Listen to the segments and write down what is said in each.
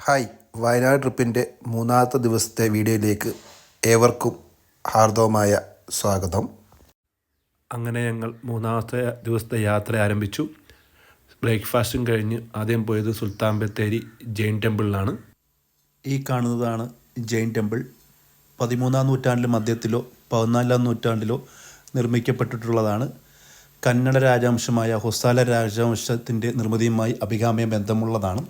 Hi. Wayanad ട്രിപ്പിന്റെ മൂന്നാമത്തെ ദിവസത്തെ വീഡിയോയിലേക്ക് ഏവർക്കും ഹാർദവമായ സ്വാഗതം. അങ്ങനെ ഞങ്ങൾ മൂന്നാമത്തെ ദിവസത്തെ യാത്ര ആരംഭിച്ചു. ബ്രേക്ക്ഫാസ്റ്റും കഴിഞ്ഞ് ആദ്യം പോയത് സുൽത്താൻ ബത്തേരി ജെയിൻ ടെമ്പിളിലാണ്. ഈ കാണുന്നതാണ് ജെയിൻ ടെമ്പിൾ. പതിമൂന്നാം നൂറ്റാണ്ടിൽ മധ്യത്തിലോ പതിനാലാം നൂറ്റാണ്ടിലോ നിർമ്മിക്കപ്പെട്ടിട്ടുള്ളതാണ്. കന്നഡ രാജവംശമായ ഹൊസാല രാജവംശത്തിന്റെ നിർമ്മിതിയുമായി അഭികാമ്യ ബന്ധമുള്ളതാണ്.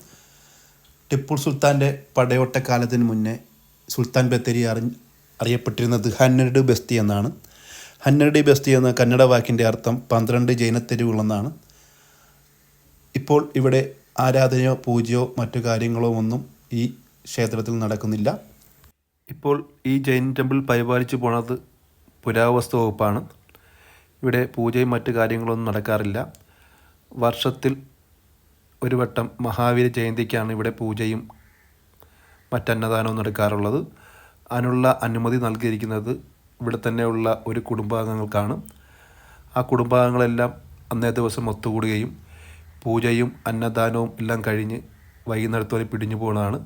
ടിപ്പു സുൽത്താന്റെ പടയോട്ടക്കാലത്തിന് മുന്നേ സുൽത്താൻ ബത്തേരി അറി അറിയപ്പെട്ടിരുന്നത് ഹന്നഡ് ബസ്തി എന്നാണ്. ഹന്നഡ് ബസ്തി എന്ന കന്നഡ വാക്കിന്റെ അർത്ഥം പന്ത്രണ്ട് ജൈനത്തെരുവുകളെന്നാണ്. ഇപ്പോൾ ഇവിടെ ആരാധനയോ പൂജയോ മറ്റു കാര്യങ്ങളോ ഒന്നും ഈ ക്ഷേത്രത്തിൽ നടക്കുന്നില്ല. ഇപ്പോൾ ഈ ജൈൻ ടെമ്പിൾ പരിപാലിച്ചു പോണത് പുരാവസ്തു വകുപ്പാണ്. ഇവിടെ പൂജയും മറ്റു കാര്യങ്ങളൊന്നും നടക്കാറില്ല. വർഷത്തിൽ ഒരു വട്ടം മഹാവീര ജയന്തിക്കാണ് ഇവിടെ പൂജയും മറ്റന്നദാനവും നടക്കാറുള്ളത്. അതിനുള്ള അനുമതി നൽകിയിരിക്കുന്നത് ഇവിടെ തന്നെയുള്ള ഒരു കുടുംബാംഗങ്ങൾക്കാണ്. ആ കുടുംബാംഗങ്ങളെല്ലാം അന്നേ ദിവസം ഒത്തുകൂടുകയും പൂജയും അന്നദാനവും എല്ലാം കഴിഞ്ഞ് വൈകുന്നേരത്തോടെ പിടിഞ്ഞു പോകുന്നതാണ്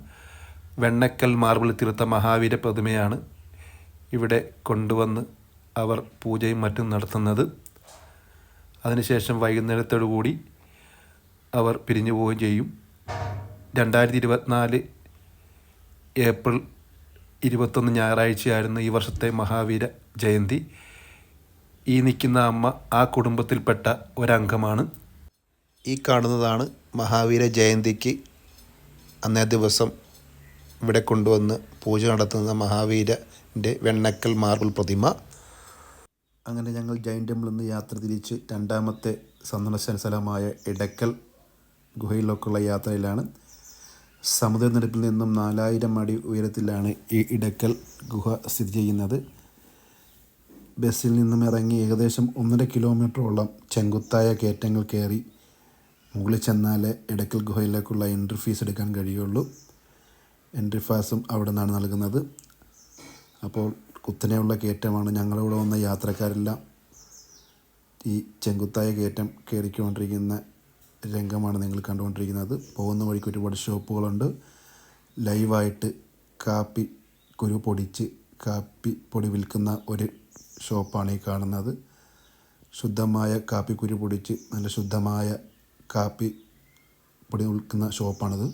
വെണ്ണക്കൽ മാർബിൾ തീർത്ത മഹാവീര പ്രതിമയാണ് ഇവിടെ കൊണ്ടുവന്ന് അവർ പൂജയും മറ്റും നടത്തുന്നത്. അതിനുശേഷം വൈകുന്നേരത്തോടു കൂടി അവർ പിരിഞ്ഞു പോവുകയും ചെയ്യും. രണ്ടായിരത്തി ഇരുപത്തിനാല് ഏപ്രിൽ ഇരുപത്തൊന്ന് ഞായറാഴ്ചയായിരുന്നു ഈ വർഷത്തെ മഹാവീര ജയന്തി. ഈ നിൽക്കുന്ന അമ്മ ആ കുടുംബത്തിൽപ്പെട്ട ഒരംഗമാണ്. ഈ കാണുന്നതാണ് മഹാവീര ജയന്തിക്ക് അന്നേ ദിവസം ഇവിടെ കൊണ്ടുവന്ന് പൂജ നടത്തുന്ന മഹാവീരന്റെ വെണ്ണക്കൽ മാർബിൾ പ്രതിമ. അങ്ങനെ ഞങ്ങൾ ജൈൻ ടെമ്പിളിൽ നിന്ന് യാത്ര തിരിച്ച് രണ്ടാമത്തെ സന്ദർശന സ്ഥലമായ ഇടക്കൽ ഗുഹയിലേക്കുള്ള യാത്രയിലാണ്. സമുദ്രനിരപ്പിൽ നിന്നും നാലായിരം അടി ഉയരത്തിലാണ് ഈ ഇടക്കൽ ഗുഹ സ്ഥിതി ചെയ്യുന്നത്. ബസ്സിൽ നിന്നും ഇറങ്ങി ഏകദേശം ഒന്നര കിലോമീറ്ററോളം ചെങ്കുത്തായ കയറ്റങ്ങൾ കയറി മുകളിൽ ചെന്നാലേ ഇടക്കൽ ഗുഹയിലേക്കുള്ള എൻട്രി ഫീസ് എടുക്കാൻ കഴിയുള്ളൂ. എൻട്രി ഫീസും അവിടെ നിന്നാണ് നൽകുന്നത്. അപ്പോൾ കുത്തനെയുള്ള കയറ്റമാണ് ഞങ്ങളിവിടെ വന്ന യാത്രക്കാരെല്ലാം ഈ ചെങ്കുത്തായ കയറ്റം കയറിക്കൊണ്ടിരിക്കുന്ന രംഗമാണ് നിങ്ങൾ കണ്ടുകൊണ്ടിരിക്കുന്നത്. പോകുന്ന വഴിക്ക് ഒരുപാട് ഷോപ്പുകളുണ്ട്. ലൈവായിട്ട് കാപ്പി കുരു പൊടിച്ച് കാപ്പി പൊടി വിൽക്കുന്ന ഒരു ഷോപ്പാണ് ഈ കാണുന്നത്. ശുദ്ധമായ കാപ്പി കുരു പൊടിച്ച് നല്ല ശുദ്ധമായ കാപ്പി പൊടി വിൽക്കുന്ന ഷോപ്പാണിത്.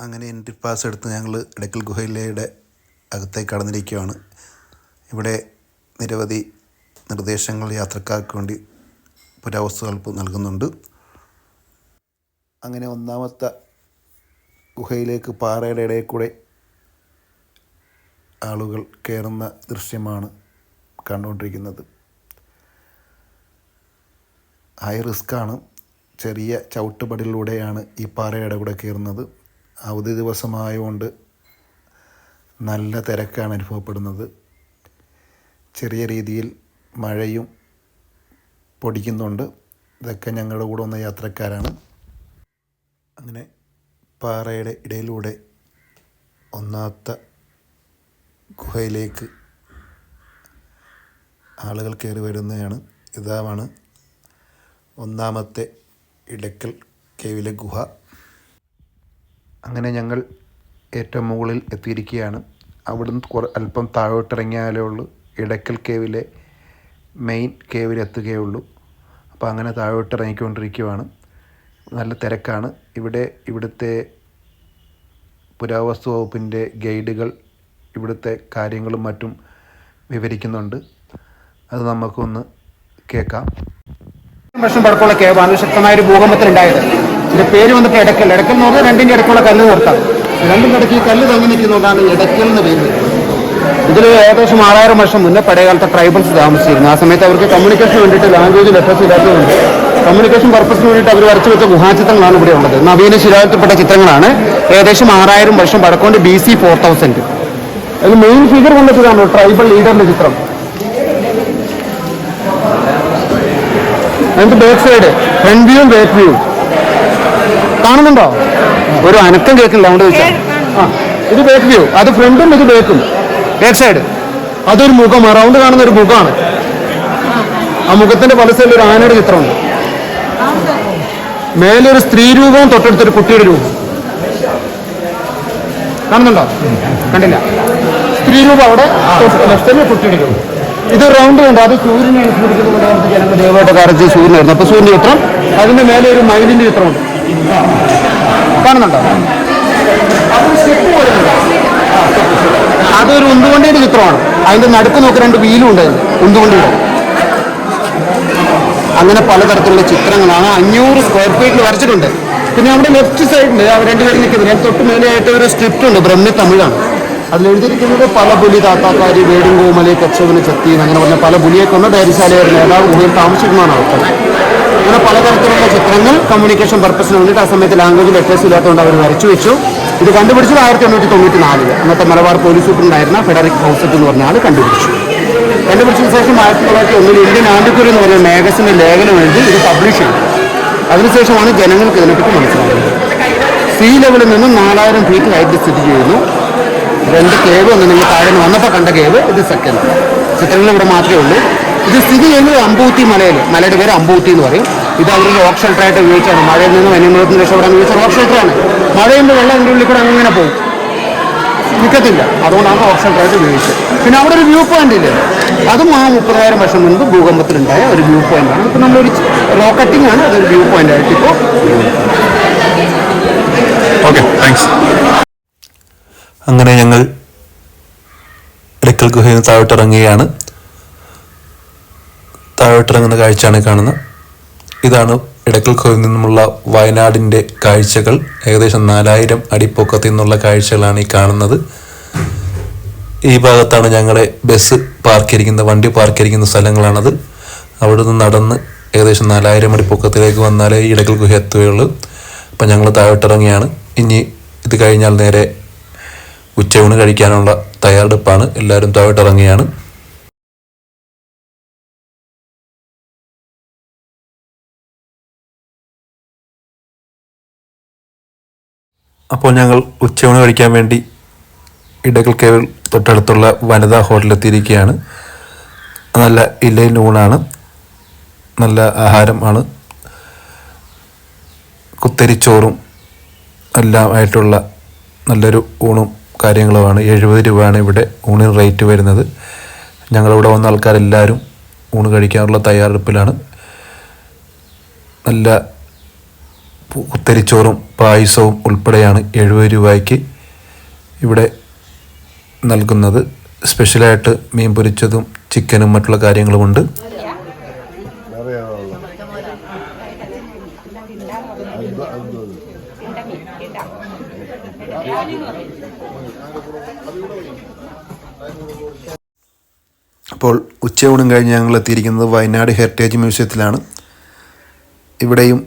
അങ്ങനെ എൻട്രി പാസ് എടുത്ത് ഞങ്ങൾ എടക്കൽ ഗുഹയിലയുടെ അകത്തേക്ക് കടന്നിരിക്കുകയാണ്. ഇവിടെ നിരവധി നിർദ്ദേശങ്ങൾ യാത്രക്കാർക്ക് വേണ്ടി പുരാവസ്തുകൾക്ക് നൽകുന്നുണ്ട്. അങ്ങനെ ഒന്നാമത്തെ ഗുഹയിലേക്ക് പാറയുടെ ഇടയിൽ കൂടെ ആളുകൾ കയറുന്ന ദൃശ്യമാണ് കണ്ടുകൊണ്ടിരിക്കുന്നത്. ഹൈ റിസ്ക്കാണ് ചെറിയ ചവിട്ടുപടിലൂടെയാണ് ഈ പാറയുടെ കൂടെ കയറുന്നത്. അവധി ദിവസമായതുകൊണ്ട് നല്ല തിരക്കാണ് അനുഭവപ്പെടുന്നത്. ചെറിയ രീതിയിൽ മഴയും പൊടിക്കുന്നുണ്ട്. ഇതൊക്കെ ഞങ്ങളുടെ കൂടെ വന്ന യാത്രക്കാരാണ്. അങ്ങനെ പാറയുടെ ഇടയിലൂടെ ഒന്നാത്ത ഗുഹയിലേക്ക് ആളുകൾ കയറി വരുന്നതാണ്. ഇതാണ് ഒന്നാമത്തെ ഇടയ്ക്കൽ കേവിലെ ഗുഹ. അങ്ങനെ ഞങ്ങൾ ഏറ്റവും മുകളിൽ എത്തിയിരിക്കുകയാണ്. അവിടുന്ന് കുറ അല്പം താഴോട്ടിറങ്ങിയാലേ ഉള്ളൂ. ഇടയ്ക്കൽ കേവിലെ മെയിൻ കേവിലെത്തുകയുള്ളൂ. അപ്പോൾ അങ്ങനെ താഴോട്ട് ഇറങ്ങിക്കൊണ്ടിരിക്കുവാണ് നല്ല തിരക്കാണ്. ഇവിടെ ഇവിടുത്തെ പുരാവസ്തു വകുപ്പിന്റെ ഗൈഡുകൾ ഇവിടുത്തെ കാര്യങ്ങളും മറ്റും വിവരിക്കുന്നുണ്ട്. അത് നമുക്കൊന്ന് കേൾക്കാം. വർഷം പഴക്കമുള്ള കേവാണ് ശക്തമായ ഒരു ഭൂകമ്പത്തിലുണ്ടായത്. ഇതിന്റെ പേര് വന്നിട്ട് എടക്കൽ. എടക്കൽ എന്ന് പറഞ്ഞാൽ രണ്ടിന്റെ ഇടയ്ക്കുള്ള കല്ല് നിർത്താം രണ്ടും ഇടയ്ക്ക് ഈ കല്ല് തങ്ങി നിൽക്കുന്നതുകൊണ്ടാണ് എടക്കൽ എന്ന് പേര് ഇതിൽ ഏകദേശം ആറായിരം വർഷം മുന്നേ പഴയകാലത്തെ ട്രൈബൽസ് താമസിച്ചിരുന്നു. ആ സമയത്ത് അവർക്ക് കമ്മ്യൂണിക്കേഷന് വേണ്ടിയിട്ട് ലാംഗ്വേജ് ലെറ്റേഴ്സ് ഇല്ലാത്തതുകൊണ്ട് കമ്മ്യൂണിക്കേഷൻ പർപ്പസിന് വേണ്ടിയിട്ട് അവർ വരച്ചു വെച്ച ഗുഹാചിത്രങ്ങളാണ് ഇവിടെ ഉള്ളത്. നവീന ശിലാത്തിൽപ്പെട്ട ചിത്രങ്ങളാണ്. ഏകദേശം ആറായിരം വർഷം പഴക്കമുണ്ട് ബി സി ഫോർ തൗസൻഡ് അതിൽ മെയിൻ ഫിഗർ കണ്ടെത്തിയതാണ് ട്രൈബൽ ലീഡറിന്റെ ചിത്രം. അതിന്റെ ബാക്ക് സൈഡ് ഫ്രണ്ട് വ്യൂവും ബാക്ക് വ്യൂവും കാണുന്നുണ്ടോ? ഒരു അനക്കം കേൾക്കില്ല അതുകൊണ്ട് ചോദിച്ചാൽ? ഇത് ബാക്ക് വ്യൂ അത് ഫ്രണ്ടും ഇത് ബാക്കും ബാക്ക് സൈഡ് അതൊരു മുഖം. റൗണ്ട് കാണുന്ന ഒരു മുഖമാണ്. ആ മുഖത്തിന്റെ പല സൈഡിൽ ഒരു ആനയുടെ ചിത്രമുണ്ട്. മേലെ ഒരു സ്ത്രീ രൂപവും തൊട്ടടുത്തൊരു കുട്ടിയുടെ രൂപം. കാണുന്നുണ്ടോ? കണ്ടില്ല. സ്ത്രീ രൂപം അവിടെ ലെഫ്റ്റിൽ കുട്ടിയുടെ രൂപം. ഇത് റൗണ്ട് ഉണ്ട് അത് സൂര്യനെ അനുസ്മരിക്കുന്നത് ജനങ്ങൾ ദൈവമായിട്ട് കരച്ച് സൂര്യൻ വരുന്നു അപ്പൊ സൂര്യന്റെ ചിത്രം അതിന്റെ മേലെ ഒരു മയിലിന്റെ ചിത്രമുണ്ട്. കാണുന്നുണ്ടോ. അതൊരു ഉന്തുവണ്ടിയുടെ ചിത്രമാണ്. അതിന്റെ നടുക്ക് നോക്കി രണ്ട് വീലും ഉണ്ട് ഉന്തുകൊണ്ടിയുടെ അങ്ങനെ പലതരത്തിലുള്ള ചിത്രങ്ങളാണ്. അഞ്ഞൂറ് സ്ക്വയർ ഫീറ്റിൽ വരച്ചിട്ടുണ്ട്. പിന്നെ നമ്മുടെ ലെഫ്റ്റ് സൈഡിൽ അവർ രണ്ടുപേരും നിൽക്കുന്നത് തൊട്ട് മേലെയായിട്ട് ഒരു സ്ക്രിപ്റ്റ് ഉണ്ട്. ബ്രഹ്മി തമിഴാണ്. അതിൽ എഴുതിയിരിക്കുന്നത് പല പുലി താത്താക്കാരി വേടുങ്കോമലി കച്ചവന് ചത്തി അങ്ങനെ പറഞ്ഞ പല പുലിയെ കൊന്ന ധൈര്യശാലയുടെ നേതാവ് ഗുഹയിൽ താമസിക്കുന്നതാണ് ആൾക്കാർ അങ്ങനെ പലതരത്തിലുള്ള ചിത്രങ്ങൾ കമ്മ്യൂണിക്കേഷൻ പർപ്പസിന് വേണ്ടിയിട്ട് ആ സമയത്ത് ലാംഗ്വേജ് ലെറ്റേഴ്സ് ഇല്ലാത്തതുകൊണ്ട് അവർ വരച്ചു വെച്ചു. ഇത് കണ്ടുപിടിച്ചത് ആയിരത്തി എണ്ണൂറ്റി തൊണ്ണൂറ്റി നാലിൽ അന്നത്തെ മലബാർ പോലീസ് സൂപ്രണ്ടായിരുന്ന ഫെഡറിക് ഹൗസറ്റ് എന്ന് പറഞ്ഞ ആൾ കണ്ടുപിടിച്ചു. കണ്ടുപിടിച്ചതിന് ശേഷം ആയിരത്തി തൊള്ളായിരത്തി ഒന്നിൽ ഇന്ത്യൻ ആൻഡിക്കുറി എന്ന് പറയുന്ന മാഗസിന്റെ ലേഖനം എഴുതി ഇത് പബ്ലിഷ് ചെയ്തു. അതിനുശേഷമാണ് ജനങ്ങൾക്ക് ഇതിനെപ്പറ്റി മനസ്സിലാകുന്നത്. സീ ലെവലിൽ നിന്നും നാലായിരം ഫീറ്റ് ഹൈറ്റ് സ്ഥിതി ചെയ്യുന്നു. രണ്ട് കേവ് ഒന്ന് നിങ്ങൾ താഴെ വന്നപ്പോൾ കണ്ട കേവ് ഇത് സെക്കൻഡ് ചിത്രങ്ങൾ ഇവിടെ മാത്രമേ ഉള്ളൂ. ഇത് സ്ഥിതി ചെയ്യുന്നത് അമ്പൂത്തി മലയിൽ. മലയുടെ പേര് അമ്പൂത്തി എന്ന് പറയും. ഇത് അവർ റോക്ക് ഷെൽട്ടറായിട്ട് ഉപയോഗിച്ചാണ്. മഴയിൽ നിന്നും വന്യമൃഗത്തിന് രക്ഷപ്പെടാൻ ഉപയോഗിച്ച റോക്ക് ഷെൽട്ടറാണ് മഴയുമ്പോൾ വെള്ളം അതിന്റെ ഉള്ളിൽ കൂടെ അങ്ങനെ പോകും. നിൽക്കത്തില്ല. അതുകൊണ്ടാണ് ഓപ്ഷൻ റൈറ്റ് ഉപയോഗിച്ചത്. പിന്നെ അവിടെ ഒരു വ്യൂ പോയിന്റ് ഇല്ലേ? അതും ആ മുപ്പതിനായിരം വർഷം മുൻപ് ഭൂകമ്പത്തിലുണ്ടായ ഒരു വ്യൂ പോയിന്റ് ആണ്. ഇപ്പം നമ്മളൊരു റോക്കറ്റിംഗ് ആണ് അതൊരു വ്യൂ പോയിന്റ് ആയിട്ട് ഇപ്പോൾ ഓക്കെ താങ്ക്സ് അങ്ങനെ ഞങ്ങൾ ഇടയ്ക്കൽ ഗുഹയിൽ നിന്ന് താഴോട്ടിറങ്ങുകയാണ്. താഴോട്ടിറങ്ങുന്ന കാഴ്ചയാണ് കാണുന്നത്. ഇതാണ് ഇടക്കൽ കോയിൽ നിന്നുമുള്ള വയനാടിന്റെ കാഴ്ചകൾ ഏകദേശം നാലായിരം അടിപ്പൊക്കത്തിൽ നിന്നുള്ള കാഴ്ചകളാണ് ഈ കാണുന്നത്. ഈ ഭാഗത്താണ് ഞങ്ങളെ ബസ് പാർക്ക് ചെയ്തിരിക്കുന്ന വണ്ടി പാർക്ക് ചെയ്തിരിക്കുന്ന സ്ഥലങ്ങളാണത്. അവിടെ നിന്ന് നടന്ന് ഏകദേശം നാലായിരം അടി പൊക്കത്തിലേക്ക് വന്നാലേ ഈ ഇടക്കൽ ഗുഹ എത്തുകയുള്ളൂ. അപ്പം ഞങ്ങൾ താഴോട്ടിറങ്ങിയാണ്. ഇനി ഇത് കഴിഞ്ഞാൽ നേരെ ഉച്ചയൂണ് കഴിക്കാനുള്ള തയ്യാറെടുപ്പാണ്. എല്ലാവരും താഴോട്ടിറങ്ങിയാണ്. അപ്പോൾ ഞങ്ങൾ ഉച്ചയൂണ് കഴിക്കാൻ വേണ്ടി ഇടക്കൽ കേവൽ തൊട്ടടുത്തുള്ള വനിതാ ഹോട്ടലെത്തിയിരിക്കുകയാണ്. നല്ല ഇലയിൽ ഊണാണ് നല്ല ആഹാരമാണ് കുത്തരിച്ചോറും എല്ലാം ആയിട്ടുള്ള നല്ലൊരു ഊണും കാര്യങ്ങളുമാണ്. എഴുപത് രൂപയാണ് ഇവിടെ ഊണിന് റേറ്റ് വരുന്നത്. ഞങ്ങളിവിടെ വന്ന ആൾക്കാരെല്ലാവരും ഊണ് കഴിക്കാനുള്ള തയ്യാറെടുപ്പിലാണ്. നല്ല കുത്തരിച്ചോറും പായസവും ഉൾപ്പെടെയാണ് എഴുപത് രൂപയ്ക്ക് ഇവിടെ നൽകുന്നത്. സ്പെഷ്യലായിട്ട് മീൻ പൊരിച്ചതും ചിക്കനും മറ്റുള്ള കാര്യങ്ങളുമുണ്ട്. അപ്പോൾ ഉച്ചയൂണും കഴിഞ്ഞ് ഞങ്ങൾ എത്തിയിരിക്കുന്നത് വയനാട് ഹെറിറ്റേജ് മ്യൂസിയത്തിലാണ്. ഇവിടെയും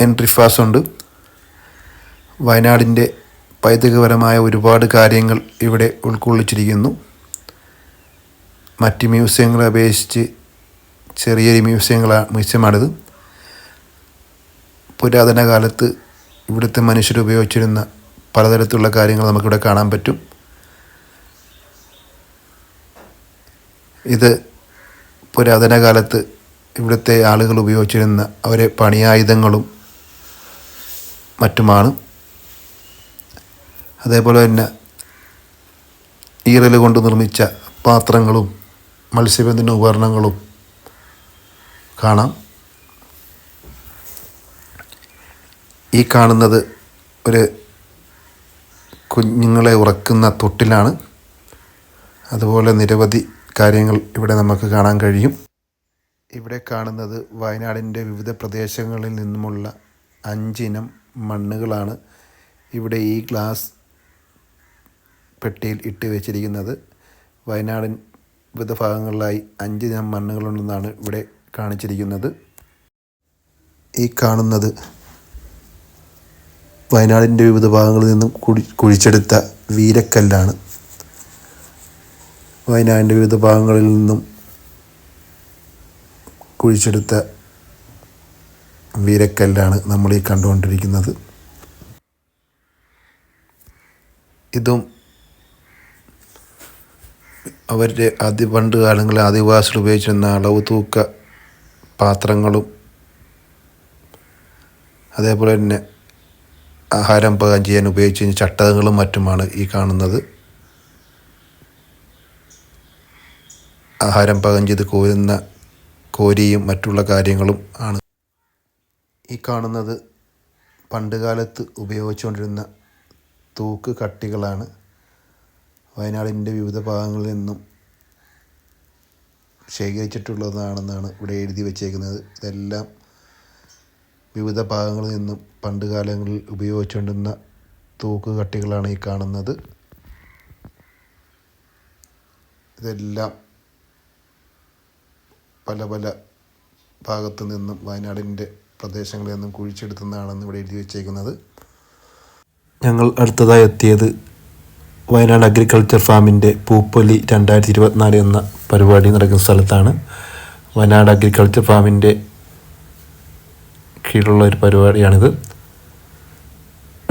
എൻട്രി ഫാസ് ഉണ്ട് വയനാടിന്റെ പൈതൃകപരമായ ഒരുപാട് കാര്യങ്ങൾ ഇവിടെ ഉൾക്കൊള്ളിച്ചിരിക്കുന്നു. മറ്റ് മ്യൂസിയങ്ങളെ അപേക്ഷിച്ച് ചെറിയൊരു മ്യൂസിയങ്ങളാണ് മ്യൂസിയമാണിത്. പുരാതന കാലത്ത് ഇവിടുത്തെ മനുഷ്യർ ഉപയോഗിച്ചിരുന്ന പലതരത്തിലുള്ള കാര്യങ്ങൾ നമുക്കിവിടെ കാണാൻ പറ്റും. ഇത് പുരാതന കാലത്ത് ഇവിടുത്തെ ആളുകൾ ഉപയോഗിച്ചിരുന്ന അവരെ പണിയായുധങ്ങളും മറ്റുമാണ്. അതേപോലെ തന്നെ ഈറൽ കൊണ്ട് നിർമ്മിച്ച പാത്രങ്ങളും മത്സ്യബന്ധന ഉപകരണങ്ങളും കാണാം. ഈ കാണുന്നത് ഒരു കുഞ്ഞുങ്ങളെ ഉറക്കുന്ന തൊട്ടിലാണ്. അതുപോലെ നിരവധി കാര്യങ്ങൾ ഇവിടെ നമുക്ക് കാണാൻ കഴിയും. ഇവിടെ കാണുന്നത് വയനാടിന്റെ വിവിധ പ്രദേശങ്ങളിൽ നിന്നുമുള്ള അഞ്ചിനം മണ്ണുകളാണ് ഇവിടെ ഈ ഗ്ലാസ് പെട്ടിയിൽ ഇട്ട് വെച്ചിരിക്കുന്നത്. വയനാടൻ വിവിധ ഭാഗങ്ങളിലായി അഞ്ച് ഇനം മണ്ണുകളുണ്ടെന്നാണ് ഇവിടെ കാണിച്ചിരിക്കുന്നത്. ഈ കാണുന്നത് വയനാടിന്റെ വിവിധ ഭാഗങ്ങളിൽ നിന്നും കുടി കുഴിച്ചെടുത്ത വീരക്കല്ലാണ്. വയനാടിന്റെ വിവിധ ഭാഗങ്ങളിൽ നിന്നും കുഴിച്ചെടുത്ത വീരക്കല്ലാണ് നമ്മൾ ഈ കണ്ടുകൊണ്ടിരിക്കുന്നത്. ഇതും അവരുടെ ആദ്യ പണ്ട് കാലങ്ങളിൽ ആദിവാസികൾ ഉപയോഗിച്ചിരുന്ന അളവ് തൂക്ക പാത്രങ്ങളും അതേപോലെ തന്നെ ആഹാരം പാകം ചെയ്യാൻ ഉപയോഗിച്ച ചട്ടകങ്ങളും മറ്റുമാണ് ഈ കാണുന്നത്. ആഹാരം പാകം ചെയ്ത് കോരുന്ന കോരിയും മറ്റുള്ള കാര്യങ്ങളും ആണ്. ഈ കാണുന്നത് പണ്ടുകാലത്ത് ഉപയോഗിച്ചുകൊണ്ടിരുന്ന തൂക്ക് കട്ടികളാണ്. വയനാടിന്റെ വിവിധ ഭാഗങ്ങളിൽ നിന്നും ശേഖരിച്ചിട്ടുള്ളതാണെന്നാണ് ഇവിടെ എഴുതി വച്ചേക്കുന്നത്. ഇതെല്ലാം വിവിധ ഭാഗങ്ങളിൽ നിന്നും പണ്ട് കാലങ്ങളിൽ ഉപയോഗിച്ചുകൊണ്ടിരുന്ന തൂക്ക് കട്ടികളാണ് ഈ കാണുന്നത്. ഇതെല്ലാം പല പല ഭാഗത്തു നിന്നും വയനാടിന്റെ പ്രദേശങ്ങളിൽ നിന്നും കുഴിച്ചെടുത്തുന്നതാണെന്ന് ഇവിടെ എഴുതി വെച്ചേക്കുന്നത്. ഞങ്ങൾ അടുത്തതായി എത്തിയത് വയനാട് അഗ്രികൾച്ചർ ഫാമിന്റെ പൂപ്പൊലി രണ്ടായിരത്തി ഇരുപത്തിനാല് എന്ന പരിപാടി നടക്കുന്ന സ്ഥലത്താണ്. വയനാട് അഗ്രികൾച്ചർ ഫാമിന്റെ കീഴിലുള്ള ഒരു പരിപാടിയാണിത്.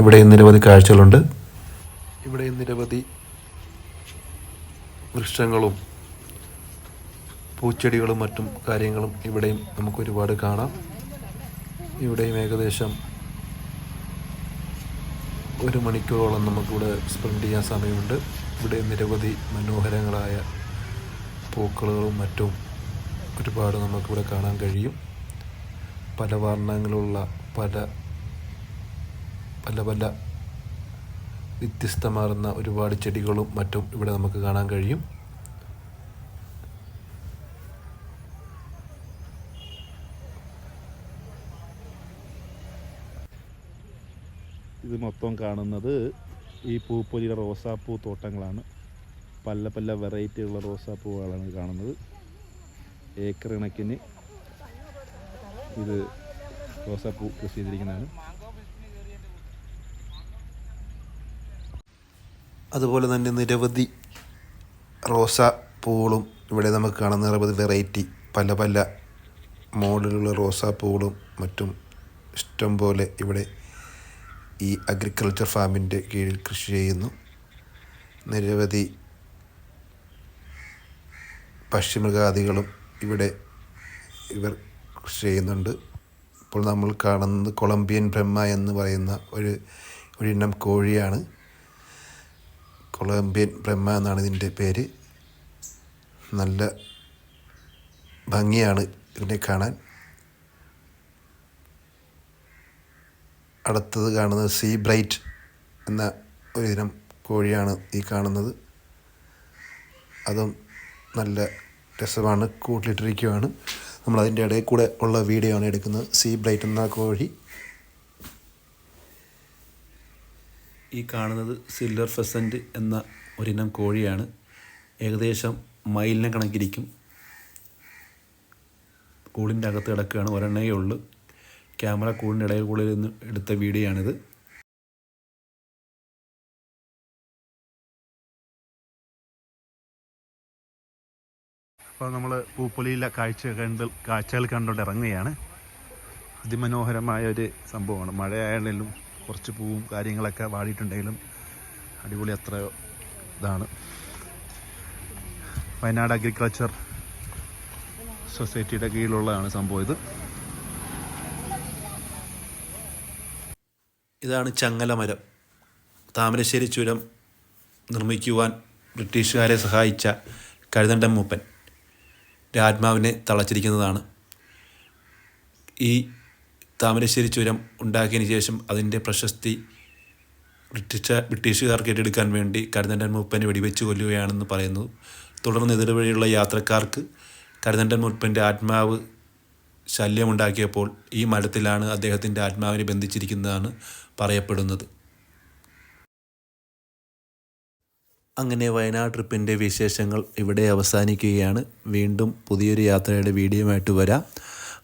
ഇവിടെ നിരവധി കാഴ്ചകളുണ്ട്. ഇവിടെ നിരവധി വൃക്ഷങ്ങളും പൂച്ചെടികളും മറ്റും കാര്യങ്ങളും ഇവിടെയും നമുക്ക് ഒരുപാട് കാണാം. ഇവിടെയും ഏകദേശം ഒരു മണിക്കൂറോളം നമുക്കിവിടെ സ്പെൻഡ് ചെയ്യാൻ സമയമുണ്ട്. ഇവിടെ നിരവധി മനോഹരങ്ങളായ പൂക്കളുകളും മറ്റും ഒരുപാട് നമുക്കിവിടെ കാണാൻ കഴിയും. പല വർണങ്ങളുള്ള പല പല പല വ്യത്യസ്തമാർന്ന ഒരുപാട് ചെടികളും മറ്റും ഇവിടെ നമുക്ക് കാണാൻ കഴിയും. ഇത് മൊത്തം കാണുന്നത് ഈ പൂപ്പൊലിയുടെ റോസാപ്പൂ തോട്ടങ്ങളാണ്. പല പല വെറൈറ്റിയുള്ള റോസാപ്പൂവുകളാണ് കാണുന്നത്. ഏക്കർ കണക്കിന് ഇത് റോസാപ്പൂ കൃഷി ചെയ്തിരിക്കുന്നതാണ്. അതുപോലെ തന്നെ നിരവധി റോസാപ്പൂകളും ഇവിടെ നമുക്ക് കാണുന്ന നിരവധി വെറൈറ്റി പല പല മോഡലുള്ള റോസാപ്പൂകളും മറ്റും ഇഷ്ടം പോലെ ഇവിടെ ഈ അഗ്രികൾച്ചർ ഫാമിന്റെ കീഴിൽ കൃഷി ചെയ്യുന്നു. നിരവധി പക്ഷിമൃഗാദികളും ഇവിടെ ഇവർ കൃഷി ചെയ്യുന്നുണ്ട്. ഇപ്പോൾ നമ്മൾ കാണുന്നത് കൊളംബിയൻ ബ്രഹ്മ എന്ന് പറയുന്ന ഒരു ഒരിനം കോഴിയാണ്. കൊളംബിയൻ ബ്രഹ്മ എന്നാണ് ഇതിന്റെ പേര്. നല്ല ഭംഗിയാണ് ഇതിനെ കാണാൻ. അടുത്തത് കാണുന്നത് സീ ബ്രൈറ്റ് എന്ന ഒരു ഇനം കോഴിയാണ് ഈ കാണുന്നത്. അതും നല്ല രസമാണ് കൂട്ടിലിട്ടിരിക്കുകയാണ് നമ്മളതിന്റെ ഇടയിൽ കൂടെ ഉള്ള വീഡിയോ ആണ് എടുക്കുന്നത്. സീ ബ്രൈറ്റ് എന്ന കോഴി. ഈ കാണുന്നത് സിൽവർ ഫെസന്റ് എന്ന ഒരിനം കോഴിയാണ്. ഏകദേശം മൈലിനെ കണക്കിരിക്കും. കൂടിന്റെ അകത്ത് കിടക്കുകയാണ് ഒരെണ്ണയേ ഉള്ളൂ. ക്യാമറ കൂടിനിടയിൽ കൂടെ നിന്ന് എടുത്ത വീഡിയോ ആണിത് അപ്പോൾ നമ്മൾ പൂപ്പൊലിയിലെ കാഴ്ച കണ്ട് കാഴ്ചകൾ കണ്ടുകൊണ്ട് ഇറങ്ങുകയാണ്. അതിമനോഹരമായ ഒരു സംഭവമാണ്. മഴയായാലും കുറച്ച് പൂവും കാര്യങ്ങളൊക്കെ വാടിയിട്ടുണ്ടെങ്കിലും അടിപൊളി അത്ര ഇതാണ്. വയനാട് അഗ്രികൾച്ചർ സൊസൈറ്റിയുടെ കീഴിലുള്ളതാണ് സംഭവം ഇത്. ഇതാണ് ചങ്ങലമരം. താമരശ്ശേരി ചുരം നിർമ്മിക്കുവാൻ ബ്രിട്ടീഷുകാരെ സഹായിച്ച കഴുതണ്ടൻ മൂപ്പൻ. ആത്മാവിനെ തളച്ചിരിക്കുന്നതാണ്. ഈ താമരശ്ശേരി ചുരം ഉണ്ടാക്കിയതിന് ശേഷം അതിന്റെ പ്രശസ്തി ബ്രിട്ടീഷ് ബ്രിട്ടീഷുകാർക്ക് ഏറ്റെടുക്കാൻ വേണ്ടി കരുതണ്ടൻ മൂപ്പനെ വെടിവെച്ച് കൊല്ലുകയാണെന്ന് പറയുന്നു. തുടർന്ന് ഇതുവഴിയുള്ള യാത്രക്കാർക്ക് കരുതണ്ടൻ മൂപ്പന്റെ ആത്മാവ് ശല്യമുണ്ടാക്കിയപ്പോൾ ഈ മരത്തിലാണ് അദ്ദേഹത്തിന്റെ ആത്മാവിനെ ബന്ധിച്ചിരിക്കുന്നതാണ് പറയപ്പെടുന്നത്. അങ്ങനെ വയനാട് ട്രിപ്പിന്റെ വിശേഷങ്ങൾ ഇവിടെ അവസാനിക്കുകയാണ്. വീണ്ടും പുതിയൊരു യാത്രയുടെ വീഡിയോയുമായിട്ട് വരാം.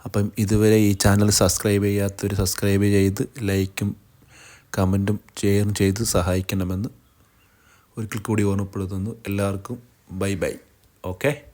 അപ്പം ഇതുവരെ ഈ ചാനൽ സബ്സ്ക്രൈബ് ചെയ്യാത്തവർ സബ്സ്ക്രൈബ് ചെയ്ത് ലൈക്കും കമന്റും ഷെയറും ചെയ്ത് സഹായിക്കണമെന്ന് ഒരിക്കൽ കൂടി ഓർമ്മപ്പെടുത്തുന്നു. എല്ലാവർക്കും ബൈ ബൈ. ഓക്കെ?